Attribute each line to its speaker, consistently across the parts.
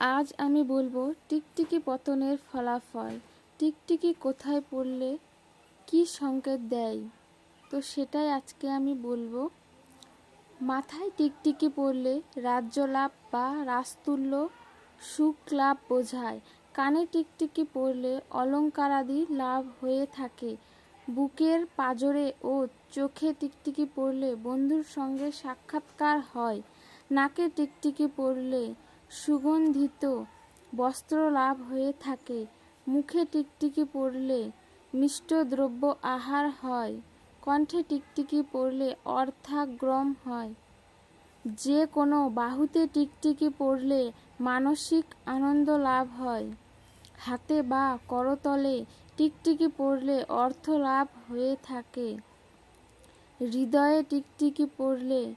Speaker 1: আজ আমি বলব টিকটিকি পতনের ফলাফল। টিকটিকি কোথায় পড়লে কী সংকেত দেয়? তো সেটাই আজকে আমি বলব। মাথায় টিকটিকি পড়লে রাজ্য লাভ বা রাজতুল্য সুখ লাভ বোঝায়। কানে টিকটিকি পড়লে অলঙ্কারাদি লাভ হয়ে থাকে। বুকের পাজরে ও চোখে টিকটিকি পড়লে বন্ধুর সঙ্গে সাক্ষাৎকার হয়। নাকে টিকটিকি পড়লে সুগন্ধিত বস্ত্র লাভ হয়ে থাকে। মুখে টিকটিকি পড়লে মিষ্ট দ্রব্য আহার হয়। কণ্ঠে টিকটিকি পড়লে অর্থাগ্রম হয়। যে কোনো বাহুতে টিকটিকি পড়লে মানসিক আনন্দ লাভ হয়। হাতে বা করতলে টিকটিকি পড়লে অর্থ লাভ হয়ে থাকে। হৃদয়ে টিকটিকি পড়লে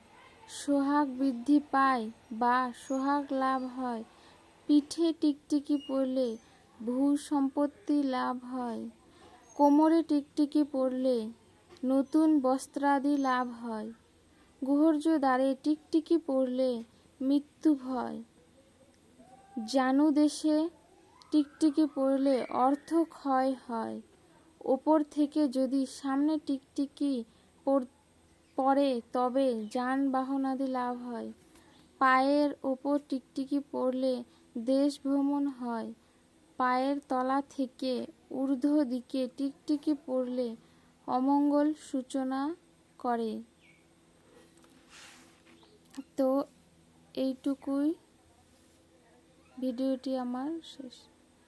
Speaker 1: সোহাগ বৃদ্ধি পায় বা সোহাগ লাভ হয়। পিঠে টিকটিকি পড়লে ভূ সম্পত্তি লাভ হয়। কোমরে টিকটিকি পড়লে নতুন বস্ত্রাদি লাভ হয়। গুহর্য দ্বারে টিকটিকি পড়লে মৃত্যু ভয়। জানু দেশে টিকটিকি পড়লে অর্থ ক্ষয় হয়। ওপর থেকে যদি সামনে টিকটিকি পড়- পড়ে, তবে যানবাহনাদি লাভ হয়। পায়ের ওপর টিকটিকি পড়লে দেশ ভ্রমণ হয়। পায়ের তলা থেকে ঊর্ধ্ব দিকে টিকটিকি পড়লে অমঙ্গল সূচনা করে। তো, এইটুকুই। ভিডিওটি আমার শেষ।